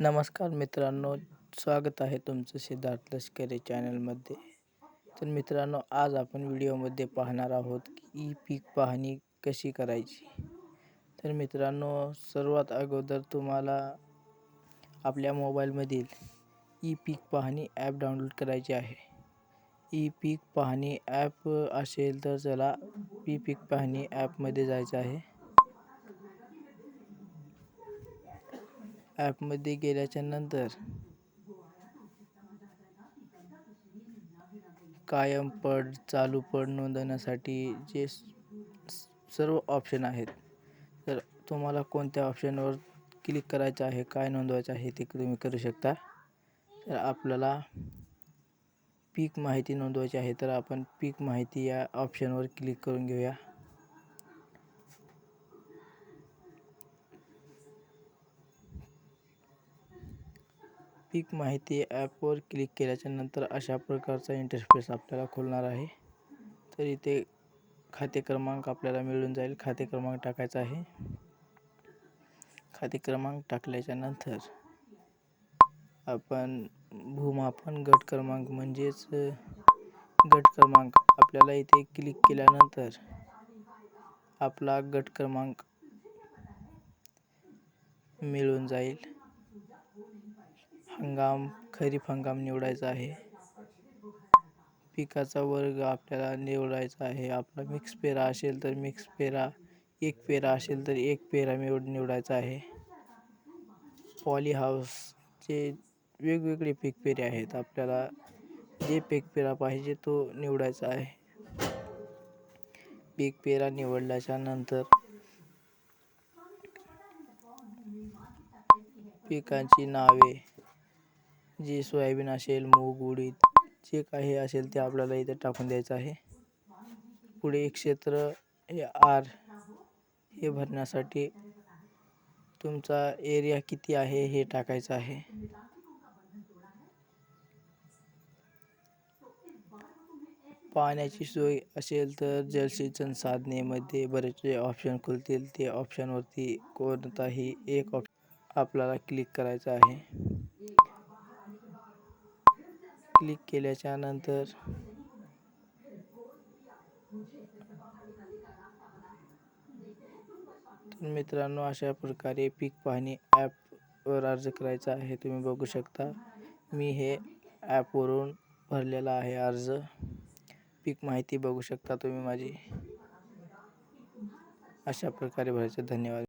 नमस्कार मित्रांनो स्वागत आहे तुमचं सिद्धार्थ लष्करी चॅनलमध्ये. तर मित्रांनो आज आपण व्हिडिओमध्ये पाहणार आहोत की ई पीक पाहणी कशी करायची. तर मित्रांनो सर्वात अगोदर तुम्हाला आपल्या मोबाईलमधील ई पीक पाहणी ॲप डाउनलोड करायचे आहे. ई पीक पाहणी ॲप असेल तर चला ई पीक पाहणी ॲपमध्ये जायचं आहे. ॲपमध्ये गेल्याच्यानंतर कायम पड चालू पड नोंदवण्यासाठी जे सर्व ऑप्शन आहेत. तर तुम्हाला कोणत्या ऑप्शनवर क्लिक करायचं आहे काय नोंदवायचं आहे ते तुम्ही करू शकता. तर आपल्याला पीक माहिती नोंदवायची आहे तर आपण पीक माहिती या ऑप्शनवर क्लिक करून घेऊया. पीक माहिती ॲपवर क्लिक केल्याच्यानंतर अशा प्रकारचा इंटरफेस आपल्याला खुलणार आहे. तर इथे खाते क्रमांक आपल्याला मिळून जाईल. खाते क्रमांक टाकायचा आहे. खाते क्रमांक टाकल्याच्या नंतर आपण भूमापन गट क्रमांक म्हणजेच गट क्रमांक आपल्याला इथे क्लिक केल्यानंतर आपला गट क्रमांक मिळून जाईल. हंगाम खरीप हंगाम निवडायचा आहे. पिकाचा वर्ग आपल्याला निवडायचा आहे. आपला मिक्स पेरा असेल तर मिक्स पेरा एक पेरा असेल तर एक पेरा निवड निवडायचा आहे. पॉली हाऊसचे वेगवेगळे पीक पेरे आहेत. आपल्याला जे पीक पेरा पाहिजे तो निवडायचा आहे. पीक पेरा निवडल्याच्या नंतर पिकांची नावे जे सोयाबीन असेल मूग उडीद जे काही असेल ते आपल्याला इथे टाकून द्यायचं आहे. पुढे क्षेत्र हे आर हे भरण्यासाठी तुमचा एरिया किती आहे हे टाकायचं आहे. पाण्याची सोय असेल तर जलसिंचन साधनेमध्ये बरेचसे ऑप्शन खुलतील. ते ऑप्शनवरती कोणताही एक ऑप्शन आपल्याला क्लिक करायचं आहे. क्लिक केल्याच्यानंतर मित्रांनो अशा प्रकारे पीक पाहणी ॲपवर अर्ज करायचा आहे तुम्ही बघू शकता. मी हे ॲपवरून भरलेला आहे अर्ज. पीक माहिती बघू शकता तुम्ही माझी. अशा प्रकारे भरायचं. धन्यवाद.